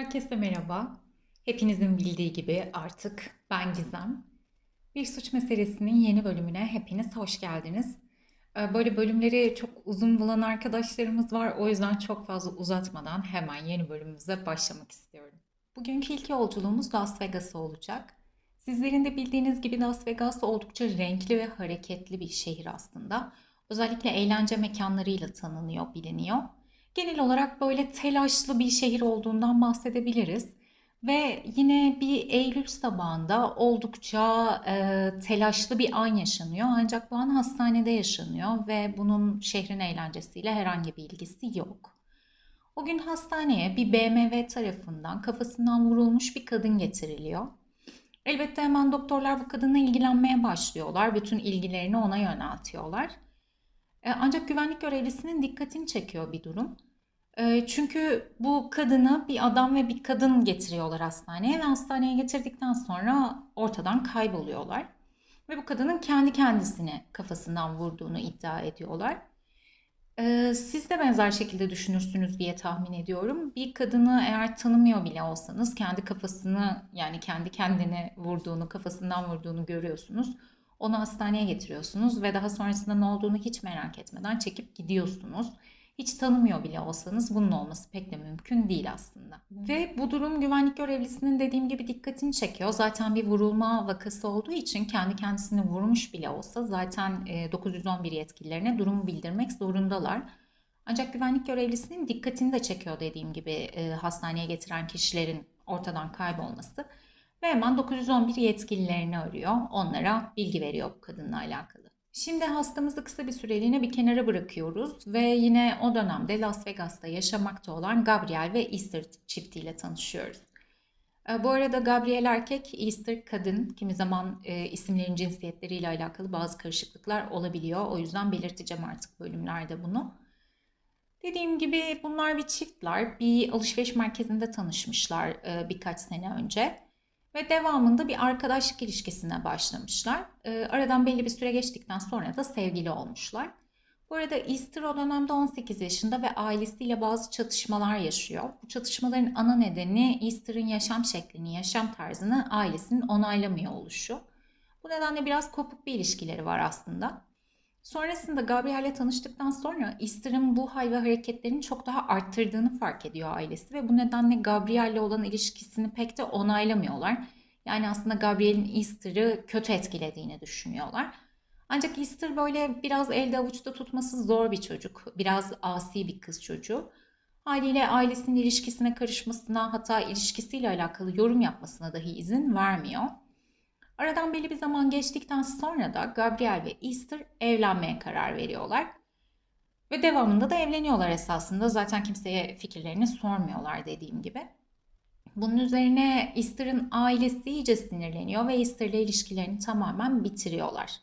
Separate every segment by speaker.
Speaker 1: Herkese merhaba. Hepinizin bildiği gibi artık ben Gizem. Bir suç meselesinin yeni bölümüne hepiniz hoş geldiniz. Ee, Böyle bölümleri çok uzun bulan arkadaşlarımız var. O yüzden çok fazla uzatmadan hemen yeni bölümümüze başlamak istiyorum. Bugünkü ilk yolculuğumuz Las Vegas'a olacak. Sizlerin de bildiğiniz gibi Las Vegas oldukça renkli ve hareketli bir şehir aslında. Özellikle eğlence mekanlarıyla tanınıyor, biliniyor. Genel olarak böyle telaşlı bir şehir olduğundan bahsedebiliriz. Ve yine bir Eylül sabahında oldukça e, telaşlı bir an yaşanıyor. Ancak bu an hastanede yaşanıyor ve bunun şehrin eğlencesiyle herhangi bir ilgisi yok. O gün hastaneye bir BMW tarafından kafasından vurulmuş bir kadın getiriliyor. Elbette hemen doktorlar bu kadınla ilgilenmeye başlıyorlar. Bütün ilgilerini ona yöneltiyorlar. E, Ancak güvenlik görevlisinin dikkatini çekiyor bir durum. Çünkü bu kadını bir adam ve bir kadın getiriyorlar hastaneye ve hastaneye getirdikten sonra ortadan kayboluyorlar. Ve bu kadının kendi kendisine kafasından vurduğunu iddia ediyorlar. Siz de benzer şekilde düşünürsünüz diye tahmin ediyorum. Bir kadını eğer tanımıyor bile olsanız kendi kafasını yani kendi kendine vurduğunu, kafasından vurduğunu görüyorsunuz. Onu hastaneye getiriyorsunuz ve daha sonrasında ne olduğunu hiç merak etmeden çekip gidiyorsunuz. Hiç tanımıyor bile olsanız bunun olması pek de mümkün değil aslında. Ve bu durum güvenlik görevlisinin dediğim gibi dikkatini çekiyor. Zaten bir vurulma vakası olduğu için kendi kendisini vurmuş bile olsa zaten e, 911 yetkililerine durumu bildirmek zorundalar. Ancak güvenlik görevlisinin dikkatini de çekiyor dediğim gibi e, hastaneye getiren kişilerin ortadan kaybolması. Ve hemen 911 yetkililerini arıyor. Onlara bilgi veriyor bu kadınla alakalı. Şimdi hastamızı kısa bir süreliğine bir kenara bırakıyoruz ve yine o dönemde Las Vegas'ta yaşamakta olan Gabriel ve Easter çiftiyle tanışıyoruz. E, Bu arada Gabriel erkek, Easter kadın. Kimi zaman e, isimlerin cinsiyetleriyle alakalı bazı karışıklıklar olabiliyor. O yüzden belirteceğim artık bölümlerde bunu. Dediğim gibi bunlar bir çiftler. Bir alışveriş merkezinde tanışmışlar e, birkaç sene önce. Ve devamında bir arkadaşlık ilişkisine başlamışlar. E, aradan belli bir süre geçtikten sonra da sevgili olmuşlar. Bu arada Easter o dönemde 18 yaşında ve ailesiyle bazı çatışmalar yaşıyor. Bu çatışmaların ana nedeni Easter'ın yaşam şeklini, yaşam tarzını ailesinin onaylamıyor oluşu. Bu nedenle biraz kopuk bir ilişkileri var aslında. Sonrasında Gabriel'le tanıştıktan sonra Easter'ın bu hal ve hareketlerini çok daha arttırdığını fark ediyor ailesi ve bu nedenle Gabriel'le olan ilişkisini pek de onaylamıyorlar. Yani aslında Gabriel'in Easter'ı kötü etkilediğini düşünüyorlar. Ancak Easter böyle biraz elde avuçta tutması zor bir çocuk. Biraz asi bir kız çocuğu. Haliyle ailesinin ilişkisine karışmasına hatta ilişkisiyle alakalı yorum yapmasına dahi izin vermiyor. Aradan belli bir zaman geçtikten sonra da Gabriel ve Easter evlenmeye karar veriyorlar. Ve devamında da evleniyorlar esasında. Zaten kimseye fikirlerini sormuyorlar dediğim gibi. Bunun üzerine Easter'ın ailesi iyice sinirleniyor ve Easter'la ilişkilerini tamamen bitiriyorlar.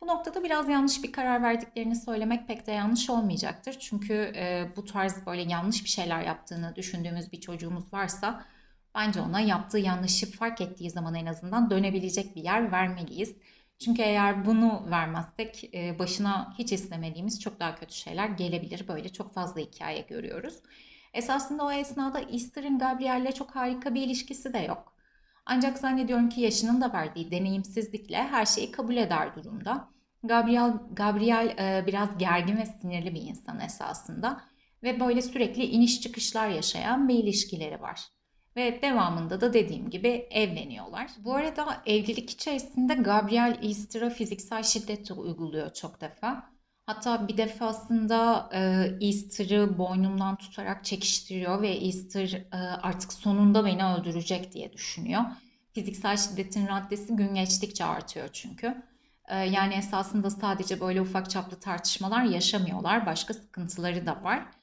Speaker 1: Bu noktada biraz yanlış bir karar verdiklerini söylemek pek de yanlış olmayacaktır. Çünkü e, bu tarz böyle yanlış bir şeyler yaptığını düşündüğümüz bir çocuğumuz varsa bence ona yaptığı yanlışı fark ettiği zaman en azından dönebilecek bir yer vermeliyiz. Çünkü eğer bunu vermezsek e, başına hiç istemediğimiz çok daha kötü şeyler gelebilir. Böyle çok fazla hikaye görüyoruz. Esasında o esnada Easter'ın Gabriel'le çok harika bir ilişkisi de yok. Ancak zannediyorum ki yaşının da verdiği deneyimsizlikle her şeyi kabul eder durumda. Gabriel, Gabriel e, biraz gergin ve sinirli bir insan esasında ve böyle sürekli iniş çıkışlar yaşayan bir ilişkileri var. Ve devamında da dediğim gibi evleniyorlar. Bu arada evlilik içerisinde Gabriel Easter'a fiziksel şiddet de uyguluyor çok defa. Hatta bir defasında e, Easter'ı boynumdan tutarak çekiştiriyor ve Easter e, artık sonunda beni öldürecek diye düşünüyor. Fiziksel şiddetin raddesi gün geçtikçe artıyor çünkü. E, yani esasında sadece böyle ufak çaplı tartışmalar yaşamıyorlar. Başka sıkıntıları da var.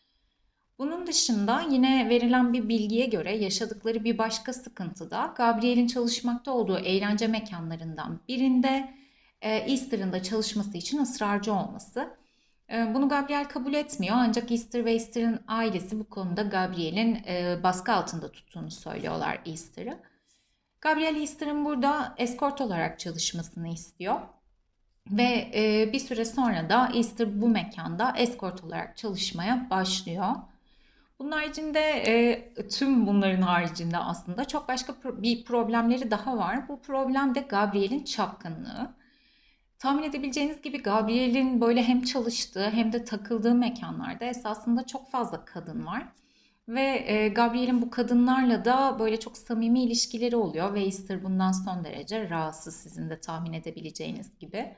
Speaker 1: Bunun dışında yine verilen bir bilgiye göre yaşadıkları bir başka sıkıntı da Gabriel'in çalışmakta olduğu eğlence mekanlarından birinde e, Easter'ın da çalışması için ısrarcı olması. E, Bunu Gabriel kabul etmiyor ancak Easter ve Easter'ın ailesi bu konuda Gabriel'in e, baskı altında tuttuğunu söylüyorlar Easter'ı. Gabriel Easter'ın burada eskort olarak çalışmasını istiyor. Ve bir süre sonra da Easter bu mekanda eskort olarak çalışmaya başlıyor. Bunun haricinde e, tüm bunların haricinde aslında çok başka bir problemleri daha var. Bu problem de Gabriel'in çapkınlığı. Tahmin edebileceğiniz gibi Gabriel'in böyle hem çalıştığı hem de takıldığı mekanlarda esasında çok fazla kadın var. Ve e, Gabriel'in bu kadınlarla da böyle çok samimi ilişkileri oluyor ve Easter bundan son derece rahatsız sizin de tahmin edebileceğiniz gibi.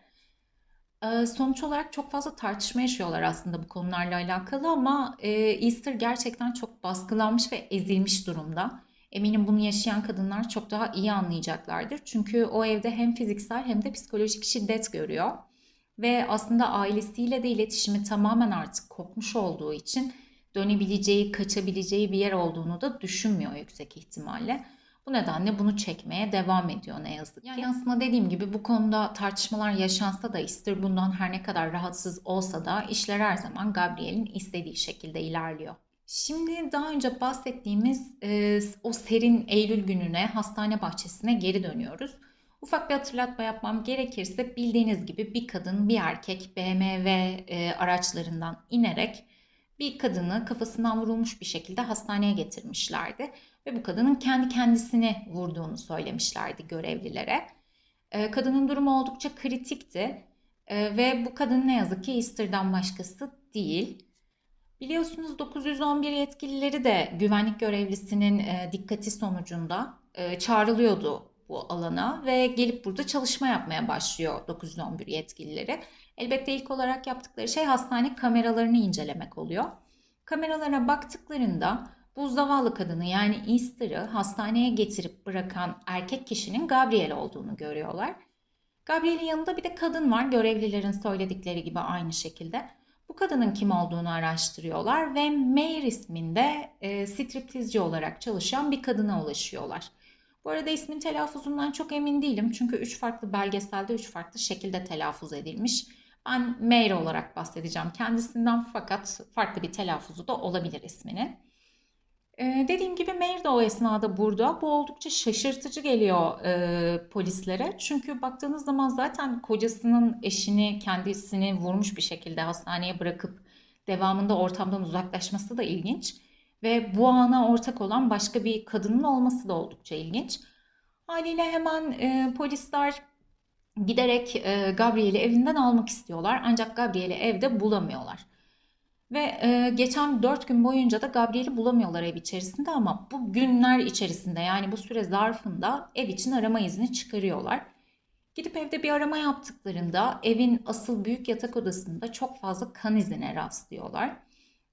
Speaker 1: Sonuç olarak çok fazla tartışma yaşıyorlar aslında bu konularla alakalı ama e, Easter gerçekten çok baskılanmış ve ezilmiş durumda. Eminim bunu yaşayan kadınlar çok daha iyi anlayacaklardır. Çünkü o evde hem fiziksel hem de psikolojik şiddet görüyor. Ve aslında ailesiyle de iletişimi tamamen artık kopmuş olduğu için dönebileceği, kaçabileceği bir yer olduğunu da düşünmüyor yüksek ihtimalle. Bu nedenle bunu çekmeye devam ediyor ne yazık ki. Yani aslında dediğim gibi bu konuda tartışmalar yaşansa da Easter bundan her ne kadar rahatsız olsa da işler her zaman Gabriel'in istediği şekilde ilerliyor. Şimdi daha önce bahsettiğimiz e, o serin Eylül gününe hastane bahçesine geri dönüyoruz. Ufak bir hatırlatma yapmam gerekirse bildiğiniz gibi bir kadın bir erkek BMW e, araçlarından inerek bir kadını kafasından vurulmuş bir şekilde hastaneye getirmişlerdi ve bu kadının kendi kendisini vurduğunu söylemişlerdi görevlilere. Ee, kadının durumu oldukça kritikti Ee, ve bu kadın ne yazık ki Easter'dan başkası değil. Biliyorsunuz 911 yetkilileri de güvenlik görevlisinin e, dikkati sonucunda e, çağrılıyordu bu alana ve gelip burada çalışma yapmaya başlıyor 911 yetkilileri. Elbette ilk olarak yaptıkları şey hastane kameralarını incelemek oluyor. Kameralara baktıklarında bu zavallı kadını yani Easter'ı hastaneye getirip bırakan erkek kişinin Gabriel olduğunu görüyorlar. Gabriel'in yanında bir de kadın var görevlilerin söyledikleri gibi aynı şekilde. Bu kadının kim olduğunu araştırıyorlar ve Mayer isminde e, striptizci olarak çalışan bir kadına ulaşıyorlar. Bu arada ismin telaffuzundan çok emin değilim çünkü üç farklı belgeselde üç farklı şekilde telaffuz edilmiş. Ben Mayer olarak bahsedeceğim kendisinden fakat farklı bir telaffuzu da olabilir isminin. Ee, dediğim gibi Meir de o esnada burada. Bu oldukça şaşırtıcı geliyor e, polislere. Çünkü baktığınız zaman zaten kocasının eşini kendisini vurmuş bir şekilde hastaneye bırakıp devamında ortamdan uzaklaşması da ilginç. Ve bu ana ortak olan başka bir kadının olması da oldukça ilginç. Haliyle hemen e, polisler giderek e, Gabriel'i evinden almak istiyorlar. Ancak Gabriel'i evde bulamıyorlar. Ve e, geçen 4 gün boyunca da Gabriel'i bulamıyorlar ev içerisinde ama bu günler içerisinde yani bu süre zarfında ev için arama izni çıkarıyorlar. Gidip evde bir arama yaptıklarında evin asıl büyük yatak odasında çok fazla kan izine rastlıyorlar.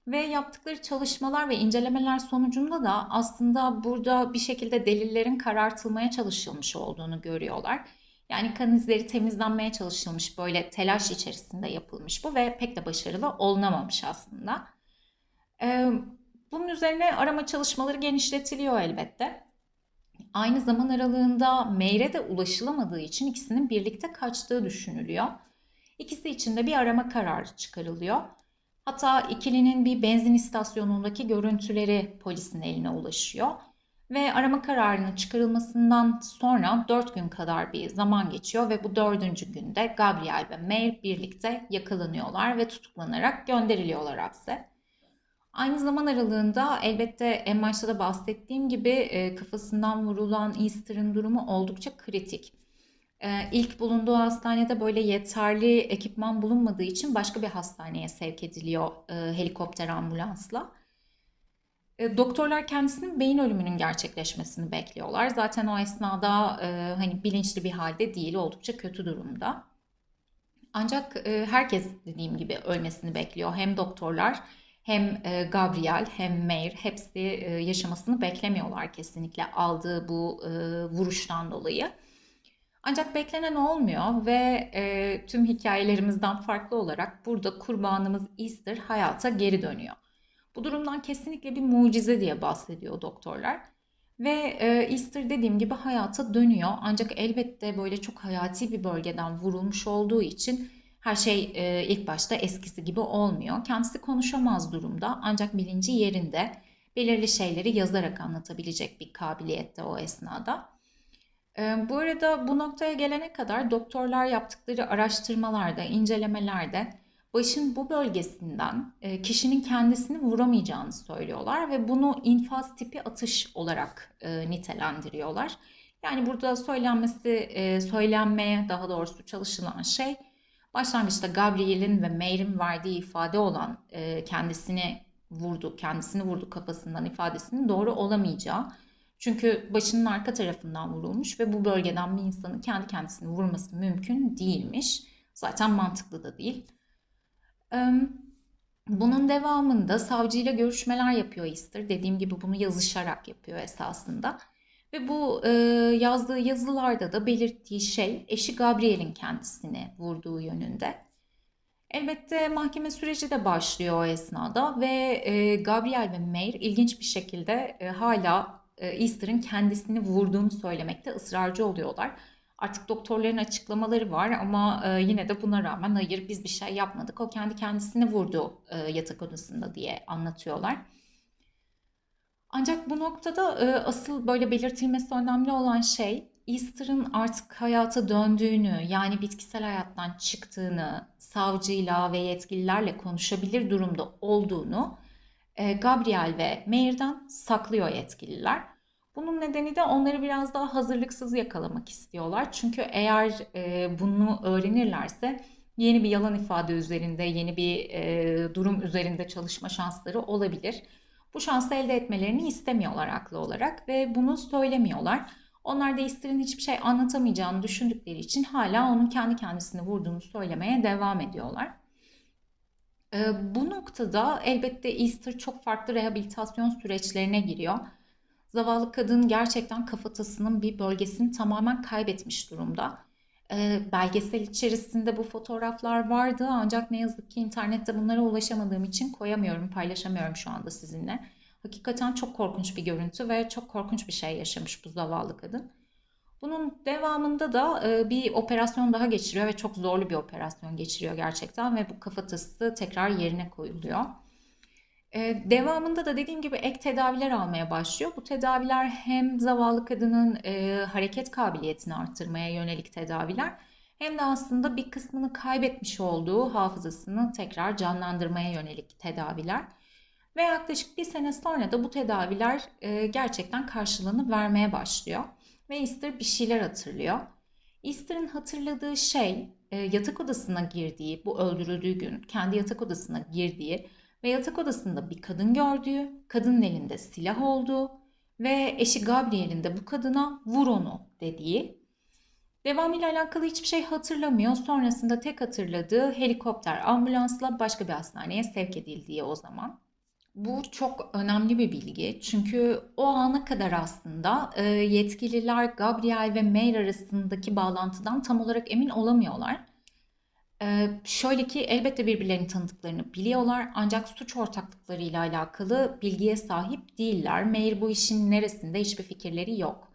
Speaker 1: Ve yaptıkları çalışmalar ve incelemeler sonucunda da aslında burada bir şekilde delillerin karartılmaya çalışılmış olduğunu görüyorlar. Yani kan izleri temizlenmeye çalışılmış böyle telaş içerisinde yapılmış bu ve pek de başarılı olunamamış aslında. Bunun üzerine arama çalışmaları genişletiliyor elbette. Aynı zaman aralığında Meyr'e de ulaşılamadığı için ikisinin birlikte kaçtığı düşünülüyor. İkisi için de bir arama kararı çıkarılıyor. Hatta ikilinin bir benzin istasyonundaki görüntüleri polisin eline ulaşıyor. Ve arama kararının çıkarılmasından sonra 4 gün kadar bir zaman geçiyor ve bu dördüncü günde Gabriel ve Mayer birlikte yakalanıyorlar ve tutuklanarak gönderiliyorlar hapse. Aynı zaman aralığında elbette en başta da bahsettiğim gibi e, kafasından vurulan Easter'ın durumu oldukça kritik. E, ilk bulunduğu hastanede böyle yeterli ekipman bulunmadığı için başka bir hastaneye sevk ediliyor e, helikopter ambulansla. E, doktorlar kendisinin beyin ölümünün gerçekleşmesini bekliyorlar. Zaten o esnada e, hani bilinçli bir halde değil, oldukça kötü durumda. Ancak e, herkes dediğim gibi ölmesini bekliyor. Hem doktorlar hem e, Gabriel hem Meir hepsi e, yaşamasını beklemiyorlar kesinlikle aldığı bu e, vuruştan dolayı. Ancak beklenen olmuyor ve e, tüm hikayelerimizden farklı olarak burada kurbanımız Easter hayata geri dönüyor. Bu durumdan kesinlikle bir mucize diye bahsediyor doktorlar. Ve e, Easter dediğim gibi hayata dönüyor. Ancak elbette böyle çok hayati bir bölgeden vurulmuş olduğu için her şey e, ilk başta eskisi gibi olmuyor. Kendisi konuşamaz durumda ancak bilinci yerinde. Belirli şeyleri yazarak anlatabilecek bir kabiliyette o esnada. E, bu arada bu noktaya gelene kadar doktorlar yaptıkları araştırmalarda, incelemelerde başın bu bölgesinden e, kişinin kendisini vuramayacağını söylüyorlar ve bunu infaz tipi atış olarak e, nitelendiriyorlar. Yani burada söylenmesi, e, söylenmeye daha doğrusu çalışılan şey başlangıçta Gabriel'in ve Mayer'in verdiği ifade olan kendisini vurdu, kendisini vurdu kafasından ifadesinin doğru olamayacağı. Çünkü başının arka tarafından vurulmuş ve bu bölgeden bir insanın kendi kendisini vurması mümkün değilmiş. Zaten mantıklı da değil. Bunun devamında savcıyla görüşmeler yapıyor Easter. Dediğim gibi bunu yazışarak yapıyor esasında. Ve bu e, yazdığı yazılarda da belirttiği şey eşi Gabriel'in kendisini vurduğu yönünde. Elbette mahkeme süreci de başlıyor o esnada ve e, Gabriel ve Mayer ilginç bir şekilde e, hala e, Easter'ın kendisini vurduğunu söylemekte ısrarcı oluyorlar. Artık doktorların açıklamaları var ama e, yine de buna rağmen hayır biz bir şey yapmadık. O kendi kendisini vurdu e, yatak odasında diye anlatıyorlar. Ancak bu noktada e, asıl böyle belirtilmesi önemli olan şey Easter'ın artık hayata döndüğünü yani bitkisel hayattan çıktığını, savcıyla ve yetkililerle konuşabilir durumda olduğunu e, Gabriel ve Mayer'dan saklıyor yetkililer. Bunun nedeni de onları biraz daha hazırlıksız yakalamak istiyorlar. Çünkü eğer e, bunu öğrenirlerse yeni bir yalan ifade üzerinde, yeni bir e, durum üzerinde çalışma şansları olabilir. Bu şansı elde etmelerini istemiyorlar haklı olarak ve bunu söylemiyorlar. Onlar da Easter'ın hiçbir şey anlatamayacağını düşündükleri için hala onun kendi kendisini vurduğunu söylemeye devam ediyorlar. Ee, bu noktada elbette Easter çok farklı rehabilitasyon süreçlerine giriyor. Zavallı kadın gerçekten kafatasının bir bölgesini tamamen kaybetmiş durumda. Ee, belgesel içerisinde bu fotoğraflar vardı ancak ne yazık ki internette bunlara ulaşamadığım için koyamıyorum, paylaşamıyorum şu anda sizinle. Hakikaten çok korkunç bir görüntü ve çok korkunç bir şey yaşamış bu zavallı kadın. Bunun devamında da e, bir operasyon daha geçiriyor ve çok zorlu bir operasyon geçiriyor gerçekten ve bu kafatası tekrar yerine koyuluyor. E, devamında da dediğim gibi ek tedaviler almaya başlıyor. Bu tedaviler hem zavallı kadının e, hareket kabiliyetini arttırmaya yönelik tedaviler hem de aslında bir kısmını kaybetmiş olduğu hafızasını tekrar canlandırmaya yönelik tedaviler. Ve yaklaşık bir sene sonra da bu tedaviler e, gerçekten karşılığını vermeye başlıyor. Ve Easter bir şeyler hatırlıyor. Easter'ın hatırladığı şey e, yatak odasına girdiği, bu öldürüldüğü gün kendi yatak odasına girdiği ve yatak odasında bir kadın gördüğü, kadının elinde silah olduğu ve eşi Gabriel'in de bu kadına vur onu dediği. Devamıyla alakalı hiçbir şey hatırlamıyor. Sonrasında tek hatırladığı helikopter ambulansla başka bir hastaneye sevk edildiği o zaman. Bu çok önemli bir bilgi. Çünkü o ana kadar aslında e, yetkililer Gabriel ve Mayer arasındaki bağlantıdan tam olarak emin olamıyorlar. E, şöyle ki elbette birbirlerini tanıdıklarını biliyorlar ancak suç ortaklıklarıyla alakalı bilgiye sahip değiller. Mayer bu işin neresinde hiçbir fikirleri yok.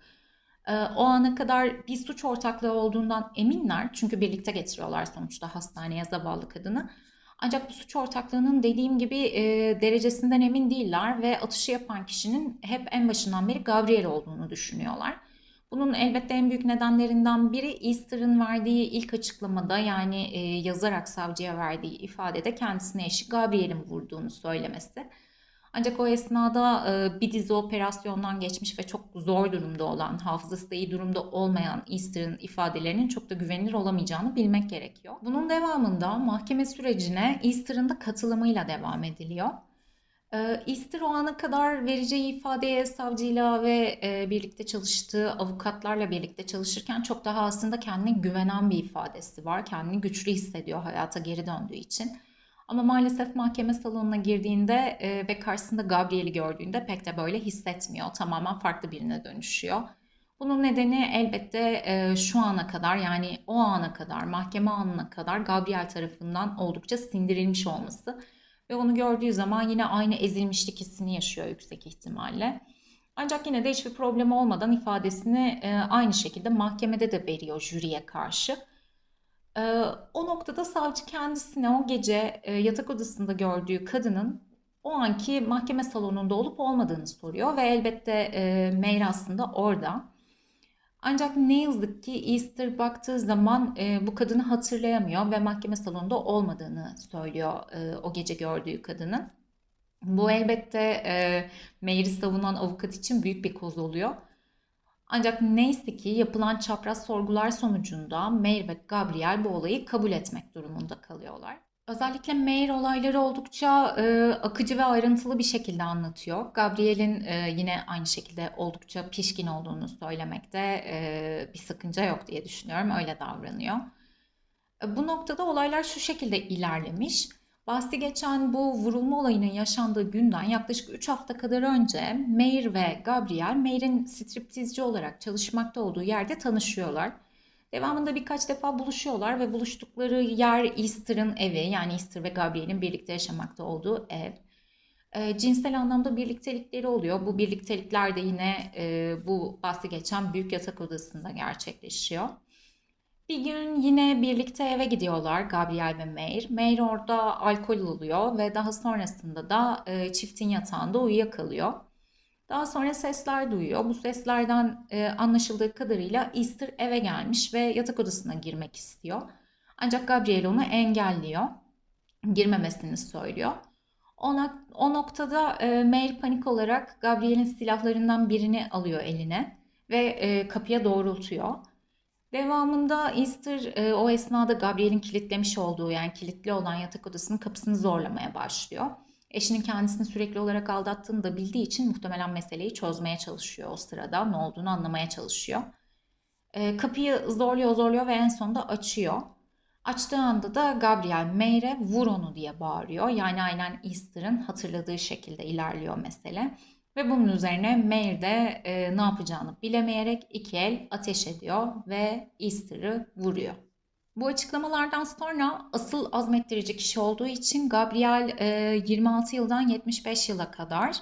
Speaker 1: E, o ana kadar bir suç ortaklığı olduğundan eminler çünkü birlikte getiriyorlar sonuçta hastaneye zavallı kadını. Ancak bu suç ortaklığının dediğim gibi e, derecesinden emin değiller ve atışı yapan kişinin hep en başından beri Gabriel olduğunu düşünüyorlar. Bunun elbette en büyük nedenlerinden biri Easter'ın verdiği ilk açıklamada yani e, yazarak savcıya verdiği ifadede kendisine eşi Gabriel'in vurduğunu söylemesi. Ancak o esnada e, bir dizi operasyondan geçmiş ve çok zor durumda olan, hafızası da iyi durumda olmayan Easter'ın ifadelerinin çok da güvenilir olamayacağını bilmek gerekiyor. Bunun devamında mahkeme sürecine Easter'ın da katılımıyla devam ediliyor. E, Easter o ana kadar vereceği ifadeye savcıyla ve e, birlikte çalıştığı avukatlarla birlikte çalışırken çok daha aslında kendine güvenen bir ifadesi var. Kendini güçlü hissediyor hayata geri döndüğü için. Ama maalesef mahkeme salonuna girdiğinde e, ve karşısında Gabriel'i gördüğünde pek de böyle hissetmiyor. Tamamen farklı birine dönüşüyor. Bunun nedeni elbette e, şu ana kadar yani o ana kadar mahkeme anına kadar Gabriel tarafından oldukça sindirilmiş olması. Ve onu gördüğü zaman yine aynı ezilmişlik hissini yaşıyor yüksek ihtimalle. Ancak yine de hiçbir problem olmadan ifadesini e, aynı şekilde mahkemede de veriyor jüriye karşı. Ee, o noktada savcı kendisine o gece e, yatak odasında gördüğü kadının o anki mahkeme salonunda olup olmadığını soruyor ve elbette e, Meyra aslında orada. Ancak ne yazık ki Easter baktığı zaman e, bu kadını hatırlayamıyor ve mahkeme salonunda olmadığını söylüyor e, o gece gördüğü kadının. Bu elbette e, Mayer'i savunan avukat için büyük bir koz oluyor. Ancak neyse ki yapılan çapraz sorgular sonucunda Mayer ve Gabriel bu olayı kabul etmek durumunda kalıyorlar. Özellikle Mayer olayları oldukça e, akıcı ve ayrıntılı bir şekilde anlatıyor. Gabriel'in e, yine aynı şekilde oldukça pişkin olduğunu söylemekte e, bir sakınca yok diye düşünüyorum. Öyle davranıyor. E, bu noktada olaylar şu şekilde ilerlemiş. Bahsi geçen bu vurulma olayının yaşandığı günden yaklaşık 3 hafta kadar önce Meir ve Gabriel, Meir'in striptizci olarak çalışmakta olduğu yerde tanışıyorlar. Devamında birkaç defa buluşuyorlar ve buluştukları yer Easter'ın evi yani Easter ve Gabriel'in birlikte yaşamakta olduğu ev. E, cinsel anlamda birliktelikleri oluyor. Bu birliktelikler de yine e, bu bahsi geçen büyük yatak odasında gerçekleşiyor. Bir gün yine birlikte eve gidiyorlar Gabriel ve Meir. Meir orada alkol alıyor ve daha sonrasında da e, çiftin yatağında uyuyakalıyor. Daha sonra sesler duyuyor. Bu seslerden e, anlaşıldığı kadarıyla Easter eve gelmiş ve yatak odasına girmek istiyor. Ancak Gabriel onu engelliyor. Girmemesini söylüyor. Ona, o noktada e, Meir panik olarak Gabriel'in silahlarından birini alıyor eline ve e, kapıya doğrultuyor. Devamında Easter e, o esnada Gabriel'in kilitlemiş olduğu yani kilitli olan yatak odasının kapısını zorlamaya başlıyor. Eşinin kendisini sürekli olarak aldattığını da bildiği için muhtemelen meseleyi çözmeye çalışıyor o sırada. Ne olduğunu anlamaya çalışıyor. E, kapıyı zorluyor zorluyor ve en sonunda açıyor. Açtığı anda da Gabriel Meyr'e vur onu diye bağırıyor. Yani aynen Easter'ın hatırladığı şekilde ilerliyor mesele. Ve bunun üzerine Meir de e, ne yapacağını bilemeyerek iki el ateş ediyor ve Easter'ı vuruyor. Bu açıklamalardan sonra asıl azmettirici kişi olduğu için Gabriel e, 26 yıldan 75 yıla kadar,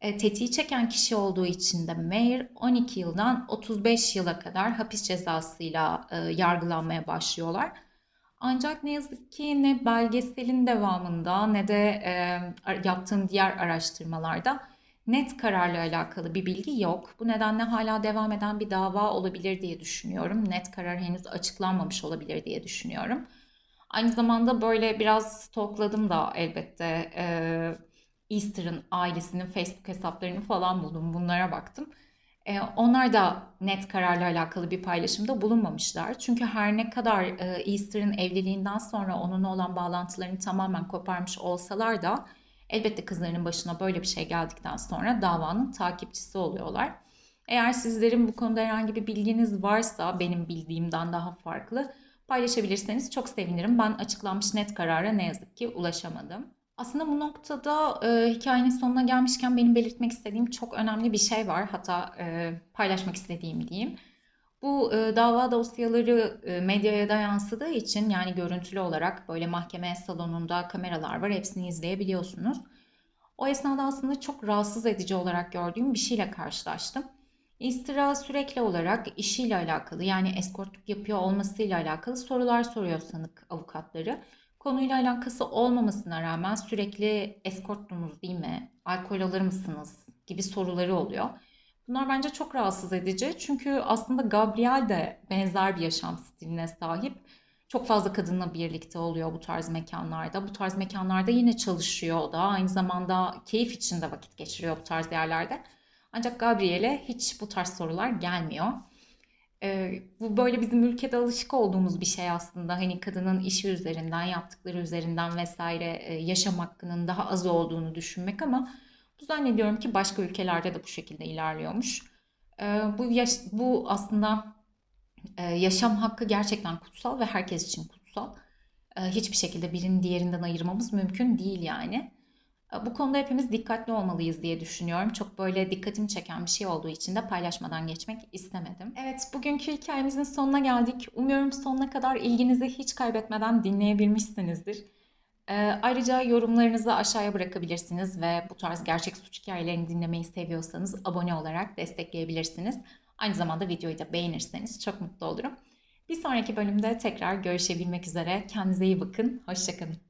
Speaker 1: e, tetiği çeken kişi olduğu için de Meir 12 yıldan 35 yıla kadar hapis cezasıyla e, yargılanmaya başlıyorlar. Ancak ne yazık ki ne belgeselin devamında ne de e, yaptığım diğer araştırmalarda net kararla alakalı bir bilgi yok. Bu nedenle hala devam eden bir dava olabilir diye düşünüyorum. Net karar henüz açıklanmamış olabilir diye düşünüyorum. Aynı zamanda böyle biraz stalkladım da elbette e, Easter'ın ailesinin Facebook hesaplarını falan buldum. Bunlara baktım. E, onlar da net kararla alakalı bir paylaşımda bulunmamışlar. Çünkü her ne kadar e, Easter'ın evliliğinden sonra onunla olan bağlantılarını tamamen koparmış olsalar da Elbette kızlarının başına böyle bir şey geldikten sonra davanın takipçisi oluyorlar. Eğer sizlerin bu konuda herhangi bir bilginiz varsa benim bildiğimden daha farklı paylaşabilirseniz çok sevinirim. Ben açıklanmış net karara ne yazık ki ulaşamadım. Aslında bu noktada e, hikayenin sonuna gelmişken benim belirtmek istediğim çok önemli bir şey var. Hatta e, paylaşmak istediğim diyeyim. Bu e, dava dosyaları e, medyaya da yansıdığı için yani görüntülü olarak böyle mahkeme salonunda kameralar var hepsini izleyebiliyorsunuz. O esnada aslında çok rahatsız edici olarak gördüğüm bir şeyle karşılaştım. İstira sürekli olarak işiyle alakalı yani eskortluk yapıyor olmasıyla alakalı sorular soruyor sanık avukatları. Konuyla alakası olmamasına rağmen sürekli eskorttunuz değil mi, alkol alır mısınız gibi soruları oluyor. Bunlar bence çok rahatsız edici. Çünkü aslında Gabriel de benzer bir yaşam stiline sahip. Çok fazla kadınla birlikte oluyor bu tarz mekanlarda. Bu tarz mekanlarda yine çalışıyor o da. Aynı zamanda keyif içinde vakit geçiriyor bu tarz yerlerde. Ancak Gabriel'e hiç bu tarz sorular gelmiyor. Ee, bu böyle bizim ülkede alışık olduğumuz bir şey aslında. Hani kadının işi üzerinden, yaptıkları üzerinden vesaire e, yaşam hakkının daha az olduğunu düşünmek ama zannediyorum ki başka ülkelerde de bu şekilde ilerliyormuş. Ee, bu yaş bu aslında e, yaşam hakkı gerçekten kutsal ve herkes için kutsal. Ee, hiçbir şekilde birinin diğerinden ayırmamız mümkün değil yani. Ee, bu konuda hepimiz dikkatli olmalıyız diye düşünüyorum. Çok böyle dikkatimi çeken bir şey olduğu için de paylaşmadan geçmek istemedim. Evet, bugünkü hikayemizin sonuna geldik. Umuyorum sonuna kadar ilginizi hiç kaybetmeden dinleyebilmişsinizdir. Ee, ayrıca yorumlarınızı aşağıya bırakabilirsiniz ve bu tarz gerçek suç hikayelerini dinlemeyi seviyorsanız abone olarak destekleyebilirsiniz. Aynı zamanda videoyu da beğenirseniz çok mutlu olurum. Bir sonraki bölümde tekrar görüşebilmek üzere. Kendinize iyi bakın. Hoşçakalın.